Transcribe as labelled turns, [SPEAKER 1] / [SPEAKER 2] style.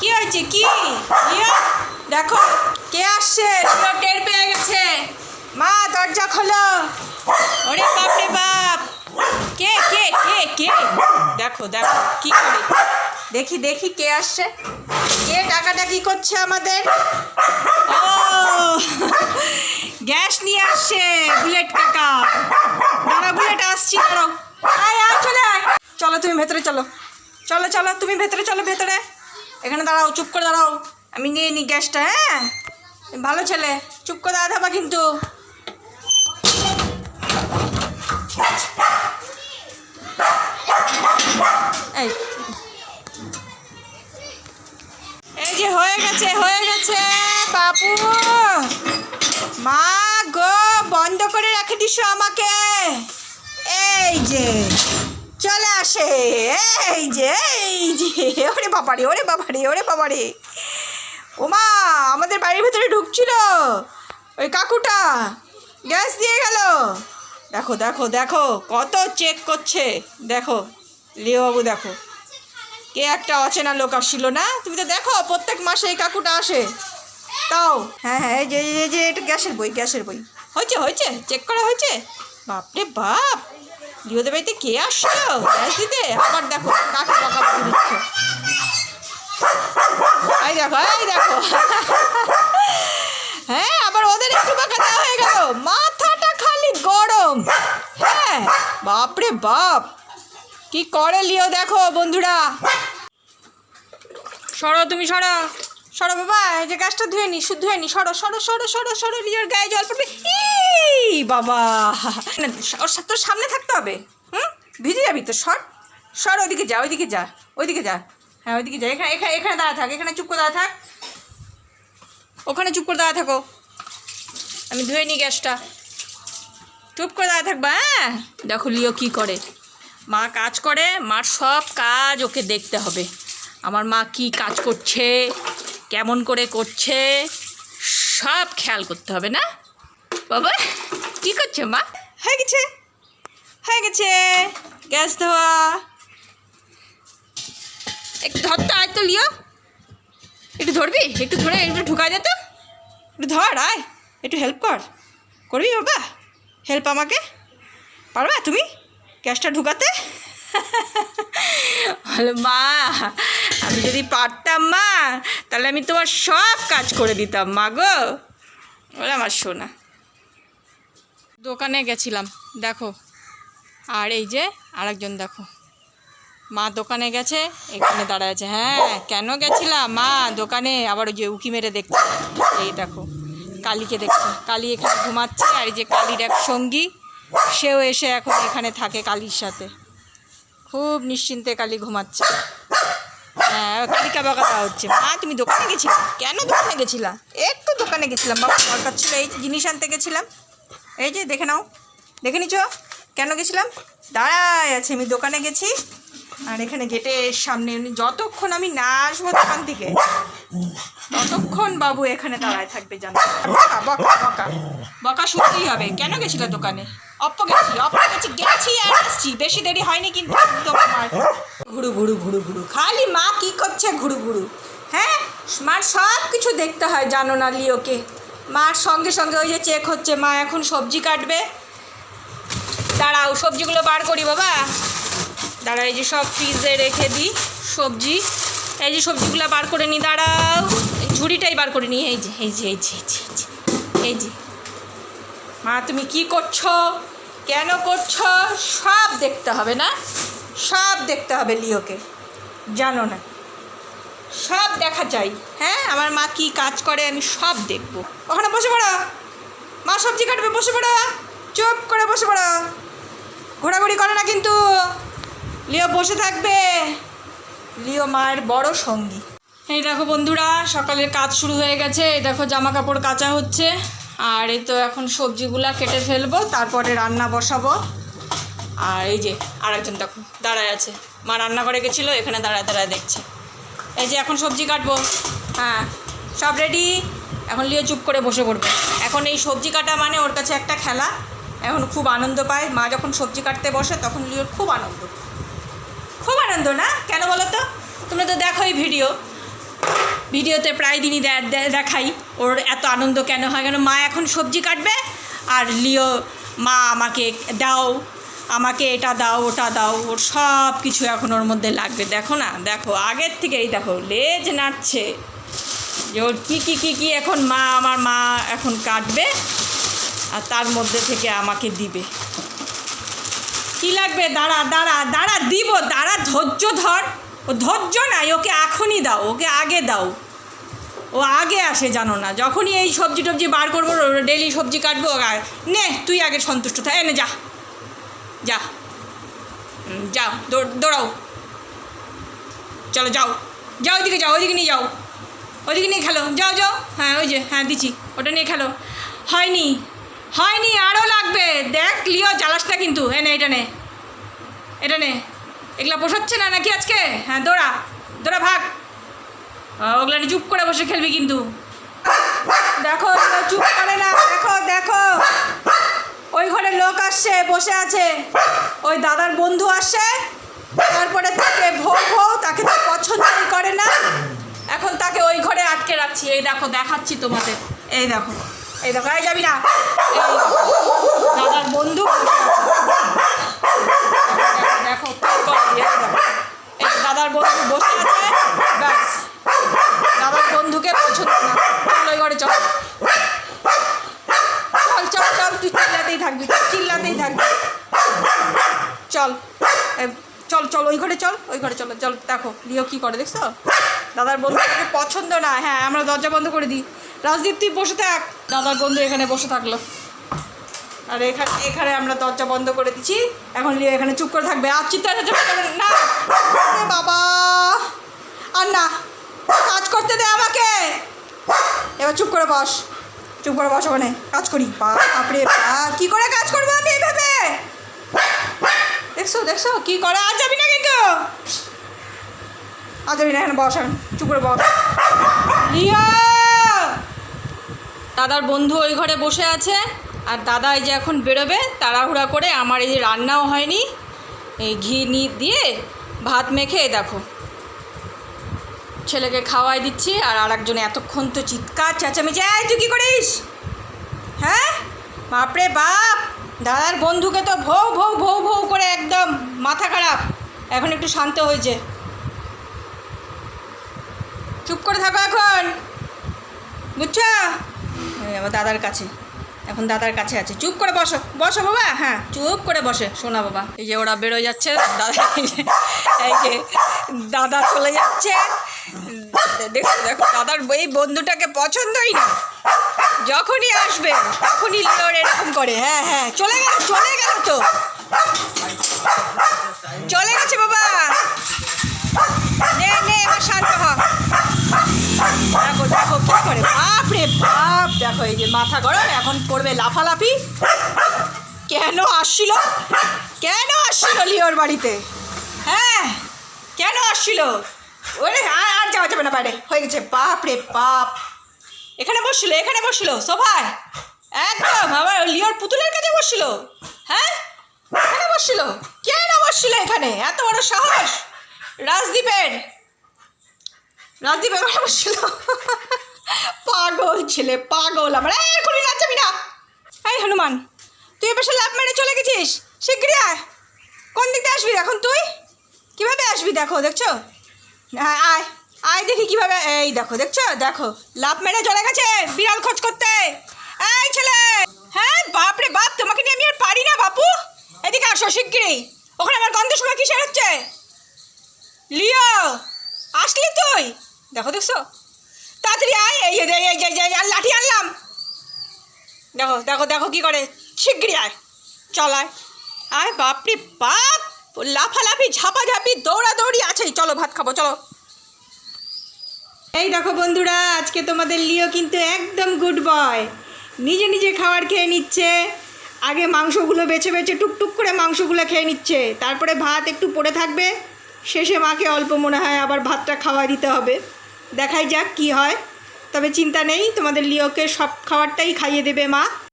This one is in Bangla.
[SPEAKER 1] কি হয়েছে? কি? দেখো, কে আসছে? লিও টের পেয়ে গেছে। মা, দরজা খোলো। ওরে বাপ রে বাপ। কে কে কে কে? দেখো দেখো, কি করে? দেখি দেখি কে আসছে। কে টাকাটা কি করছে আমাদের? ও, গ্যাস নিয়ে আসছে, বুলেট কাকা। দাঁড়া বুলেট আসছি, দাঁড়াও। আয় আয়, চলে আয়। চলো, তুমি ভেতরে চলো। চলো চলো, তুমি ভেতরে চলো, ভেতরে। এখানে দাঁড়াও, চুপ করে দাঁড়াও। আমি নিয়ে নিই গ্যাসটা হ্যাঁ? ভালো ছেলে, চুপ করে দাঁড়া থাকবা কিন্তু। এই। এই যে হয়ে গেছে হয়ে গেছে, বাবু। মা গো, বন্ধ করে রেখে দিস আমাকে। চলে আসে। এই যে এই যে, ওরে বাবারে ওরে বাবারে ওরে বাবারে। ও মা আমাদের বাড়ির ভেতরে ঢুকছিল। ওই কাকুটা, গ্যাস দিয়ে গেল। দেখো দেখো দেখো, কত চেক করছে। দেখো লিও বাবু দেখো। কে একটা অচেনা লোক আসছিল না? তুমি তো দেখো, প্রত্যেক মাসে এই কাকুটা আসে। তাও। হ্যাঁ হ্যাঁ এই যে এই যে এটা গ্যাসের বই গ্যাসের বই। হয়েছে হয়েছে চেক করা হয়েছে? বাপরে বাপ! লিওদের বাড়িতে কে আসলো গ্যাস দিতে? আবার দেখো, কাকে বকা বকি দিচ্ছে। এই দেখো এই দেখো। হ্যাঁ আবার ওদের একটু বাঁকা দেওয়া হয়ে গেল। মাথাটা খালি গরম। হ্যাঁ বাপরে বাপ। কি করে লিও দেখো, বন্ধুরা। সরো তুমি, সরো। সরো বাবা, এই যে গাছটা ধুয়ে নি শুধু ধুয়ে নি, সরো সরো সরো সরো সরো, লিওর গায়ে জল পড়বে। বাবা। তোর সামনে থাকতে হবে। হুম? ভিজে যাবি তো, সর। সর, ওইদিকে যা ওইদিকে যা ওইদিকে যা। হ্যাঁ ওইদিকে যা। এখানে এখানে এখানে দাঁড়া থাক, এখানে চুপ করে দাঁড়া থাক। ওখানে চুপ করে দাঁড়া থাকো। আমি ধুয়ে নিই গ্যাসটা। চুপ করে দাঁড়া থাকবা হ্যাঁ? দেখো লিও কী করে। মা কাজ করে, মার সব কাজ ওকে দেখতে হবে। আমার মা কি কাজ করছে, কেমন করে করছে, সব খেয়াল করতে হবে, না? বাবা কি করছ মা? হয়ে গেছে। হয়ে গেছে। গ্যাস ধোয়া। একটু ধরতে আয় তো লিও। একটু ধরবি? একটু ধরে একটু ঢুকা যেত একটু ধর আয়। একটু হেল্প কর। করবি বাবা? হেল্প আমাকে? পারবা তুমি? গ্যাসটা ঢুকাতে? বলে মা আমি যদি পারতাম মা তাহলে আমি তোমার সব কাজ করে দিতাম মা গো। বলে আমার শোনা দোকানে গেছিলাম, দেখো। আর এই যে আরেকজন, দেখো। মা দোকানে গেছে, এখানে দাঁড়ায় আছে। হ্যাঁ কেন গেছিলাম? মা দোকানে, আবার ওই যে উকি মেরে দেখছে। এই দেখো, কালীকে দেখছে। কালী এখানে ঘুমাচ্ছে, আর এই যে কালীর এক সঙ্গী, সেও এসে এখন এখানে থাকে কালীর সাথে। খুব নিশ্চিন্তে কালী ঘুমাচ্ছে। হ্যাঁ কালিকা বাঁকা দেওয়া হচ্ছে। মা, তুমি দোকানে গেছিলে? কেন দোকানে গেছিলা? একটু দোকানে গেছিলাম। বাবা দরকার ছিল এই জিনিস আনতে গেছিলাম। এই যে দেখে নাও, দেখে নিছো? কেন গেছিলাম? দাঁড়ায় আছে, আমি দোকানে গেছি। আর এখানে গেটের সামনে যতক্ষণ আমি না আসব দোকান থেকে, ততক্ষণ বাবু এখানে দাঁড়ায় থাকবে, জানো? বকা বকা বকা। বকা শুনতেই হবে। কেন গেছিল দোকানে? অপ্প গেছি অপ্প গেছি গেছি আর আসছি। বেশি দেরি হয়নি কিন্তু ঘুরু ঘুরু ঘুরু ঘুরু খালি মা কি করছে? ঘুরু ঘুরু হ্যাঁ মার সব কিছু দেখতে হয়, জানো না লিওকে। মার সঙ্গে সঙ্গে ওই যে চেক হচ্ছে, মা এখন সবজি কাটবে। দাঁড়াও, সবজিগুলো বার করি বাবা। দাঁড়া এই যে সব ফ্রিজে রেখে দিই সবজি। এই যে সবজিগুলো বার করে নিই দাঁড়াও। ঝুড়িটাই বার করে নিই এই যে এই যে এই যে এই যে এই যে। মা, তুমি কি করছ? কেন করছ? সব দেখতে হবে না? সব দেখতে হবে লিওকে। জানো না। সব দেখা চাই হ্যাঁ আমার মা কি কাজ করে আমি সব দেখব। ওখানে বসে পড়ো। মা সবজি কাটবে, বসে পড়ো। চুপ করে বসে পড়ো। ঘোরাঘুরি করে না কিন্তু। লিও বসে থাকবে। লিও মায়ের বড় সঙ্গী। এই দেখো বন্ধুরা, সকালের কাজ শুরু হয়ে গেছে। এই দেখো জামা কাপড় কাচা হচ্ছে। আর এই তো এখন সবজিগুলা কেটে ফেলব, তারপরে রান্না বসাবো। আর এই যে আরেকজন দেখো, দাঁড়ায় আছে। মা রান্নাঘরে গেছিল, এখানে দাঁড়ায় দাঁড়ায় দেখছে। এই যে এখন সবজি কাটবো। হ্যাঁ সব রেডি এখন লিও চুপ করে বসে পড়বে। এখন এই সবজি কাটা মানে ওর কাছে একটা খেলা। এখন খুব আনন্দ পায়। মা যখন সবজি কাটতে বসে, তখন লিওর খুব আনন্দ। খুব আনন্দ না? কেন বলো তো? তোমরা তো দেখো এই ভিডিও ভিডিওতে প্রায় দিনই দেখাই ওর এত আনন্দ কেন হয়। কেন মা এখন সবজি কাটবে আর লিও মা আমাকে দাও। আমাকে এটা দাও, ওটা দাও, ওর সব কিছু এখন ওর মধ্যে লাগবে। দেখো না, দেখো, আগের থেকেই দেখো, লেজ নাড়ছে। যে ওর কী কী কী কী এখন মা, আমার মা এখন কাটবে আর তার মধ্যে থেকে আমাকে দিবে। কি লাগবে? দাঁড়া দাঁড়া দাঁড়া, দিব, দাঁড়া, ধৈর্য ধর। ও ধৈর্য নাই, ওকে এখনই দাও, ওকে আগে দাও। ও আগে আসে, জানো না, যখনই এই সবজি টবজি বার করব ডেলি সবজি কাটবো নে, তুই আগে সন্তুষ্ট থাক, এনে যা। যা। যাও দৌড়- দৌড়াও। চলো যাও। যাও ওইদিকে যাও, ওইদিকে নিয়ে যাও। ওইদিকে নিয়ে খেলো। যাও যাও। হ্যাঁ ওই যে হ্যাঁ দিচ্ছি। ওটা নিয়ে খেলো। হয়নি। হয়নি আরও লাগবে। দেখ, লিও, জ্বালাস না কিন্তু। এনে এটা নে। এটা নে। এগুলা পোষাচ্ছে না নাকি আজকে? হ্যাঁ দৌড়া। দৌড়া, ভাগ। ওগুলা চুপ করে বসে খেলবি কিন্তু। দেখো চুপ করে না। দেখো দেখো। ওই ঘরে লোক আসছে বসে আছে। ওই দাদার বন্ধু আসছে। তারপরে তাকে ভোগ ভোগ তাকে তো পছন্দই করে না। এখন তাকে ওই ঘরে আটকে রাখছি। এই দেখো দেখাচ্ছি তোমাদের। এই দেখো এই দেখো এই যাবি না। এই দাদার বন্ধু দেখো, এই দাদার বন্ধু বসে আছে ব্যাস। দাদার বন্ধুকে পছন্দ না। ওই ঘরে চল চল চল তুই চিল্লাতেই থাকবি তুই চিল্লাতেই থাকবি। চল চল চল, ওই ঘরে চল, ওই ঘরে চল চল, দেখো, লিও কি করে, দেখছ? দাদার বন্ধুকে পছন্দ না হ্যাঁ আমরা দরজা বন্ধ করে দিই। রাজদীপ, তুই বসে থাক। দাদার বন্ধু এখানে বসে থাকল। আর এখানে এখানে আমরা দরজা বন্ধ করে দিচ্ছি। এখন লিও এখানে চুপ করে থাকবে। আর চিৎকার না বাবা। আর না, কাজ করতে দে আমাকে। এবার চুপ করে বস। চুপ করে বস ওখানে। কাজ করি। বাপরে, বা, কি করে কাজ করব আমি এইভাবে? দেখছ দেখছ, কি করে আর যাবি না কিন্তু আর যাবি না এখানে বস এখন, চুপ করে বস। দাদার বন্ধু ওই ঘরে বসে আছে, আর দাদা এই যে এখন বেরোবে, তাড়াহুড়া করে আমার এই যে রান্নাও হয়নি, এই ঘি নি দিয়ে ভাত মেখে দেখো। ছেলেকে খাওয়াই দিচ্ছি আর আরেকজন এতক্ষণ তো চিৎকার চেঁচামেচি, এই, তুই কী করিস? হ্যাঁ? বাপরে বাপ! দাদার বন্ধুকে তো ভৌ ভৌ ভৌ ভৌ করে একদম মাথা খারাপ। এখন একটু শান্ত হয়েছে চুপ করে থাকো এখন, বুঝছ? আমার দাদার কাছে, এখন দাদার কাছে আছে। চুপ করে বসো বসো বাবা হ্যাঁ চুপ করে বসে, শোনা বাবা। এই যে ওরা বেরোয় যাচ্ছে, দাদা এই যে দাদা চলে যাচ্ছে দেখো দেখো, দাদার এই বন্ধুটাকে পছন্দই না। যখনই আসবে, তখনই লিওর এরকম করে। হ্যাঁ হ্যাঁ চলে গেল চলে গেল তো। চলে গেছে বাবা। নে নে দেখো দেখো কি করে। বাপ রে বাপ, দেখো, এই যে মাথা গরম, এখন করবে লাফালাফি। কেন আসছিল? কেন আসছিল লিওর বাড়িতে? হ্যাঁ কেন আসছিল? ওরে, আর যাওয়া যাবে না বাইরে। হয়ে গেছে বাপ রে বাপ। এখানে বসছিল এখানে বসছিল, সবাই। একদম আমার লিওর পুতুলের কাছে বসছিল। হ্যাঁ? এখানে বসছিল। কেন বসছিল এখানে? এত বড় সাহস। রাজদীপের। রাজদীপ এখানে বসছিল। পাগল ছেলে, পাগল আমার। এক্ষুনি যাবি না। এই, হনুমান, তুই এবার লাভ মেরে চলে গেছিস? শিগগিরি কোন দিক দিয়ে আসবি এখন তুই? কীভাবে আসবি দেখো, দেখছ? হ্যাঁ আয়। আয় দেখি কীভাবে, এই দেখো, দেখছ? দেখো লাভ মেরে চলে গেছে বিড়াল খোঁজ করতে। এই ছেলে! হ্যাঁ বাপ রে বাপ, তোমাকে নিয়ে আমি আর পারি না, বাপু। এদিকে আসো শিগগিরি ওখানে আমার গন্ধের সময় কিসের হচ্ছে? লিও, আসলি তুই? দেখো, দেখছ? তাড়াতাড়ি আয়। এই লাঠি আনলাম। দেখো দেখো দেখো কি করে। শিগগিরি আয়। চল আয়। আয় বাপরে বাপ। লাফালাফি, ঝাপাঝাপি, দৌড়াদৌড়ি আছেই। চলো, ভাত খাব, চলো। এই দেখো বন্ধুরা, আজকে তোমাদের লিও কিন্তু একদম গুড বয় নিজে নিজে খাবার খেয়ে নিচ্ছে। আগে মাংসগুলো বেছে বেছে টুকটুক করে মাংসগুলো খেয়ে নিচ্ছে। তারপরে ভাত একটু পড়ে থাকবে। শেষে মাকে অল্প মনে হয় আবার ভাতটা খাওয়া দিতে হবে। দেখাই যাক কি হয়। তবে চিন্তা নেই, তোমাদের লিওকে সব খাবারটাই খাইয়ে দেবে মা।